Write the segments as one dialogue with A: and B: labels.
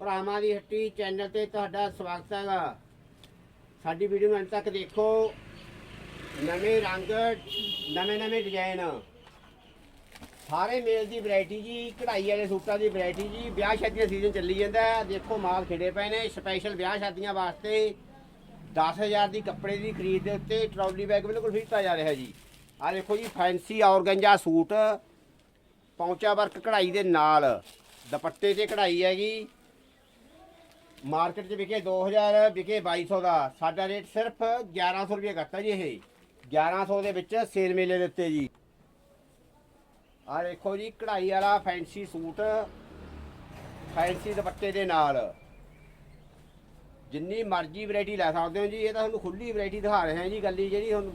A: ਭਰਾਵਾਂ ਦੀ ਹੱਟੀ ਚੈਨਲ ਤੇ ਤੁਹਾਡਾ ਸਵਾਗਤ ਹੈਗਾ। ਸਾਡੀ ਵੀਡੀਓ ਨੂੰ ਅੰਤ ਤੱਕ ਦੇਖੋ। ਨਵੇਂ ਰੰਗ, ਨਵੇਂ ਨਵੇਂ ਡਿਜ਼ਾਈਨ ਸਾਰੇ ਮੇਲ ਦੀ ਵੈਰਾਈਟੀ ਜੀ, ਕਢਾਈ ਵਾਲੇ ਸੂਟਾਂ ਦੀ ਵੈਰਾਈਟੀ ਜੀ। ਵਿਆਹ ਸ਼ਾਦੀ ਦਾ ਸੀਜ਼ਨ ਚੱਲੀ ਜਾਂਦਾ ਦੇਖੋ, ਮਾਲ ਖਿੜੇ ਪਏ ਨੇ। ਸਪੈਸ਼ਲ ਵਿਆਹ ਸ਼ਾਦੀਆਂ ਵਾਸਤੇ 10000 ਦੀ ਕੱਪੜੇ ਦੀ ਖਰੀਦ ਦੇ ਉੱਤੇ ਟਰਾਲੀ ਬੈਗ ਬਿਲਕੁਲ ਫ੍ਰੀ ਦਿੱਤਾ ਜਾ ਰਿਹਾ ਜੀ। ਆ ਦੇਖੋ ਜੀ ਫੈਂਸੀ ਔਰਗੰਜਾ ਸੂਟ। ਪੌਂਚਾ ਵਰਕ ਕਢਾਈ ਦੇ ਨਾਲ। ਦੁਪੱਟੇ ਤੇ ਕਢਾਈ ਹੈਗੀ। ਮਾਰਕੀਟ 'ਚ ਵਿਕੇ 2000 ਵਿਕੇ 2200 ਦਾ। ਸਾਡਾ ਰੇਟ ਸਿਰਫ 1100 ਰੁਪਏ ਕਰਤਾ ਜੀ ਇਹ। 1100 ਦੇ ਵਿੱਚ ਸੇਲ ਮੇਲੇ ਦੇ ਉੱਤੇ ਜੀ। ਆ ਦੇਖੋ ਜੀ, ਕਢਾਈ ਵਾਲਾ ਫੈਂਸੀ ਸੂਟ, ਫੈਂਸੀ ਦੁਪੱਟੇ ਦੇ ਨਾਲ। ਜਿੰਨੀ ਮਰਜ਼ੀ ਵੈਰਾਈਟੀ ਲੈ ਸਕਦੇ ਹੋ ਜੀ, ਇਹ ਤਾਂ ਤੁਹਾਨੂੰ ਖੁੱਲੀ ਵੈਰਾਈਟੀ ਦਿਖਾ ਰਹੇ ਹਾਂ ਜੀ ਗੱਲੀ ਜਿਹੜੀ ਹੁਣ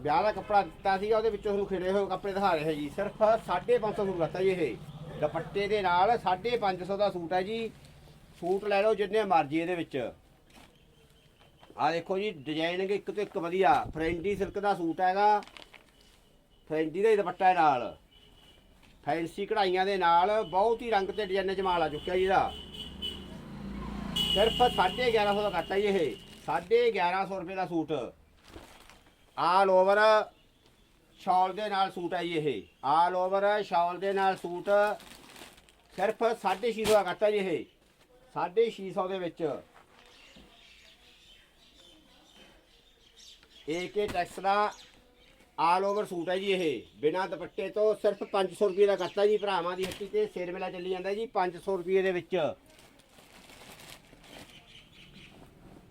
A: ਵਿਆਹ ਦਾ ਕੱਪੜਾ ਦਿੱਤਾ ਸੀਗਾ, ਉਹਦੇ ਵਿੱਚੋਂ ਤੁਹਾਨੂੰ ਖਿੜੇ ਹੋਏ ਕੱਪੜੇ ਦਿਖਾ ਰਹੇ ਜੀ। ਸਿਰਫ 550 ਰੁਪਏ ਕਰਤਾ ਜੀ ਇਹ। ਦੁਪੱਟੇ ਦੇ ਨਾਲ 550 ਦਾ ਸੂਟ ਹੈ ਜੀ। ਸੂਟ ਲੈ ਲਓ ਜਿੰਨੇ ਮਰਜ਼ੀ ਇਹਦੇ ਵਿੱਚ। ਆ ਦੇਖੋ ਜੀ ਡਿਜ਼ਾਈਨ ਇੱਕ ਤੋਂ ਇੱਕ ਵਧੀਆ। ਫਰੈਂਡੀ ਸਿਲਕ ਦਾ ਸੂਟ ਹੈਗਾ। ਫਰੈਂਡੀ ਦਾ ਹੀ ਦੁਪੱਟਾ ਨਾਲ। ਫੈਂਸੀ ਕਢਾਈਆਂ ਦੇ ਨਾਲ ਬਹੁਤ ਹੀ ਰੰਗ ਤੇ ਡਿਜ਼ਾਈਨ ਚ ਮਾਲ ਆ ਚੁੱਕਿਆ ਜੀ ਇਹਦਾ। ਸਿਰਫ 1150 ਦਾ ਕੱਟਾ ਜੀ ਇਹ। 1150 ਰੁਪਏ ਦਾ ਸੂਟ। ਆਲ ਓਵਰ ਸ਼ਾਲ ਦੇ ਨਾਲ ਸੂਟ ਹੈ ਜੀ ਇਹ। ਆਲ ਓਵਰ ਸ਼ਾਲ ਦੇ ਨਾਲ ਸੂਟ। ਸਿਰਫ 650 ਦਾ ਕੱਟਾ ਜੀ ਇਹ। 650 ਦੇ ਵਿੱਚ। ਏਕੇ ਟੈਕਸ ਦਾ ਆਲ ਓਵਰ ਸੂਟ ਹੈ ਜੀ ਇਹ। ਬਿਨਾ ਦੁਪੱਟੇ ਤੋਂ ਸਿਰਫ 500 ਰੁਪਏ ਦਾ ਕੱਟਾ ਜੀ ਭਰਾਵਾਂ ਦੀ ਹੱਟੀ ਤੇ ਸੇਲ ਮੇਲਾ ਚੱਲੀ ਜਾਂਦਾ ਜੀ 500 ਰੁਪਏ ਦੇ ਵਿੱਚ।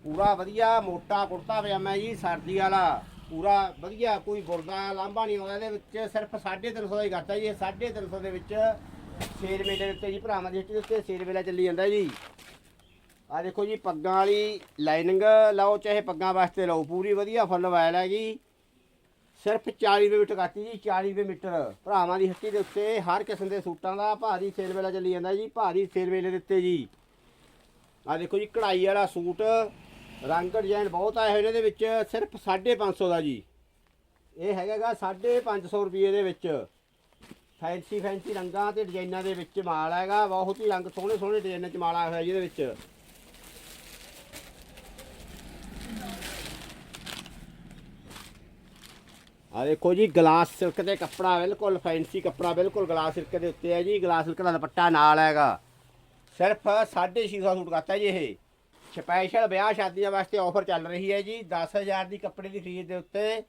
A: ਪੂਰਾ ਵਧੀਆ ਮੋਟਾ ਕੁੜਤਾ ਪਜਾਮਾ ਜੀ, ਸਰਦੀ ਵਾਲਾ। ਪੂਰਾ ਵਧੀਆ, ਕੋਈ ਗੁਰਦਾ ਲਾਂਭਾ ਨਹੀਂ ਆਉਂਦਾ। ਇਹਦੇ ਵਿੱਚ ਸਿਰਫ 350 ਦਾ ਹੀ ਕਰਤਾ ਜੀ। ਇਹ 350 ਦੇ ਵਿੱਚ ਸੇਲ ਮੇਲੇ ਦੇ ਉੱਤੇ ਜੀ ਭਰਾਵਾਂ ਦੀ ਹੱਟੀ ਦੇ ਉੱਤੇ ਸੇਲ ਮੇਲਾ ਚੱਲੀ ਜਾਂਦਾ ਜੀ। ਆ ਦੇਖੋ ਜੀ, ਪੱਗਾਂ ਵਾਲੀ ਲਾਈਨਿੰਗ ਲਾਓ, ਚਾਹੇ ਪੱਗਾਂ ਵਾਸਤੇ ਲਾਓ, ਪੂਰੀ ਵਧੀਆ ਫੁੱਲ ਵਾਇਲ ਹੈ ਜੀ। ਸਿਰਫ 40 ਰੁਪਏ ਮੀਟਰ ਕਾਤੀ ਜੀ 40 ਰੁਪਏ ਮੀਟਰ। ਭਰਾਵਾਂ ਦੀ ਹੱਟੀ ਦੇ ਉੱਤੇ ਹਰ ਕਿਸਮ ਦੇ ਸੂਟਾਂ ਦਾ ਭਾਰੀ ਸੇਲ ਮੇਲਾ ਚੱਲੀ ਜਾਂਦਾ ਜੀ ਭਾਰੀ ਸੇਲ ਮੇਲੇ ਦੇ ਉੱਤੇ ਜੀ। ਆ ਦੇਖੋ ਜੀ, ਕਢਾਈ ਵਾਲਾ ਸੂਟ ਰੰਗ ਡਿਜ਼ਾਈਨ ਬਹੁਤ ਆਏ ਹੋਏ ਨੇ ਇਹਦੇ ਵਿੱਚ, ਸਿਰਫ 550 ਦਾ ਜੀ। ਇਹ ਹੈਗਾਗਾ 550 ਰੁਪਏ ਦੇ ਵਿੱਚ। ਫੈਂਸੀ ਫੈਂਸੀ ਰੰਗਾਂ ਤੇ ਡਿਜ਼ਾਈਨਾਂ ਦੇ ਵਿੱਚ ਮਾਲ ਹੈਗਾ, ਬਹੁਤ ਹੀ ਰੰਗ ਸੋਹਣੇ ਸੋਹਣੇ ਡਿਜ਼ਾਈਨਾਂ ਚ ਮਾਲ ਆਇਆ ਹੋਇਆ ਜੀ ਇਹਦੇ ਵਿੱਚ। ਆ ਦੇਖੋ ਜੀ, ਗਲਾਸ ਸਿਲਕ ਦੇ ਕੱਪੜਾ ਬਿਲਕੁਲ ਫੈਂਸੀ ਕੱਪੜਾ, ਬਿਲਕੁਲ ਗਲਾਸ ਸਿਲਕ ਦੇ ਉੱਤੇ ਹੈ ਜੀ। ਗਲਾਸ ਸਿਲਕ ਦਾ ਦੁਪੱਟਾ ਨਾਲ ਹੈਗਾ। ਸਿਰਫ 650 ਸੂਟ ਕਰਤਾ ਜੀ ਇਹ। ਸਪੈਸ਼ਲ ਵਿਆਹ ਸ਼ਾਦੀਆਂ ਵਾਸਤੇ ਆਫਰ ਚੱਲ ਰਹੀ ਹੈ ਜੀ। 10000 ਦੀ ਕੱਪੜੇ ਦੀ ਖਰੀਦ ਦੇ ਉੱਤੇ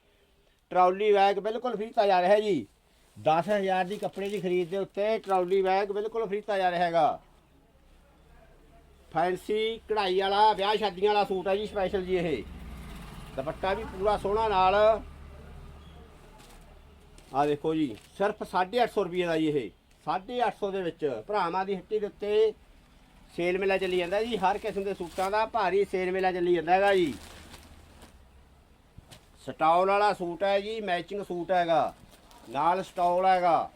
A: ਟਰਾਲੀ ਬੈਗ ਬਿਲਕੁਲ ਫ੍ਰੀ ਦਿੱਤਾ ਜਾ ਰਿਹਾ ਹੈ ਜੀ 10000 ਦੀ ਕੱਪੜੇ ਦੀ ਖਰੀਦ ਦੇ ਉੱਤੇ ਟਰਾਲੀ ਬੈਗ ਬਿਲਕੁਲ ਫ੍ਰੀ ਦਿੱਤਾ ਜਾ ਰਿਹਾ ਹੈਗਾ। ਫੈਂਸੀ ਕਢਾਈ ਵਾਲਾ, ਵਿਆਹ ਸ਼ਾਦੀਆਂ ਵਾਲਾ ਸੂਟ ਹੈ ਜੀ ਸਪੈਸ਼ਲ ਜੀ ਇਹ। ਦੁਪੱਟਾ ਵੀ ਪੂਰਾ ਸੋਹਣਾ ਨਾਲ। ਆ ਦੇਖੋ ਜੀ, ਸਿਰਫ 850 ਰੁਪਏ ਦਾ ਜੀ ਇਹ। 850 ਦੇ ਵਿੱਚ ਭਰਾਵਾਂ ਦੀ ਹੱਟੀ ਦੇ ਉੱਤੇ ਸੇਲ ਮੇਲਾ ਚੱਲੀ ਜਾਂਦਾ ਜੀ, ਹਰ ਕਿਸਮ ਦੇ ਸੂਟਾਂ ਦਾ ਭਾਰੀ ਸੇਲ ਮੇਲਾ ਚੱਲੀ ਜਾਂਦਾ ਹੈਗਾ ਜੀ। ਸਟਾਲ ਵਾਲਾ ਸੂਟ ਹੈ ਜੀ ਮੈਚਿੰਗ ਸੂਟ ਹੈਗਾ। ਨਾਲ ਸਟਾਲ ਹੈਗਾ।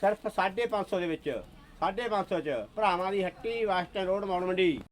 A: ਸਿਰਫ 550 ਦੇ ਵਿੱਚ 550 ਚ, ਭਰਾਵਾਂ ਦੀ ਹੱਟੀ ਵਾਸਟਨ ਰੋਡ ਮੌੜ ਮੰਡੀ।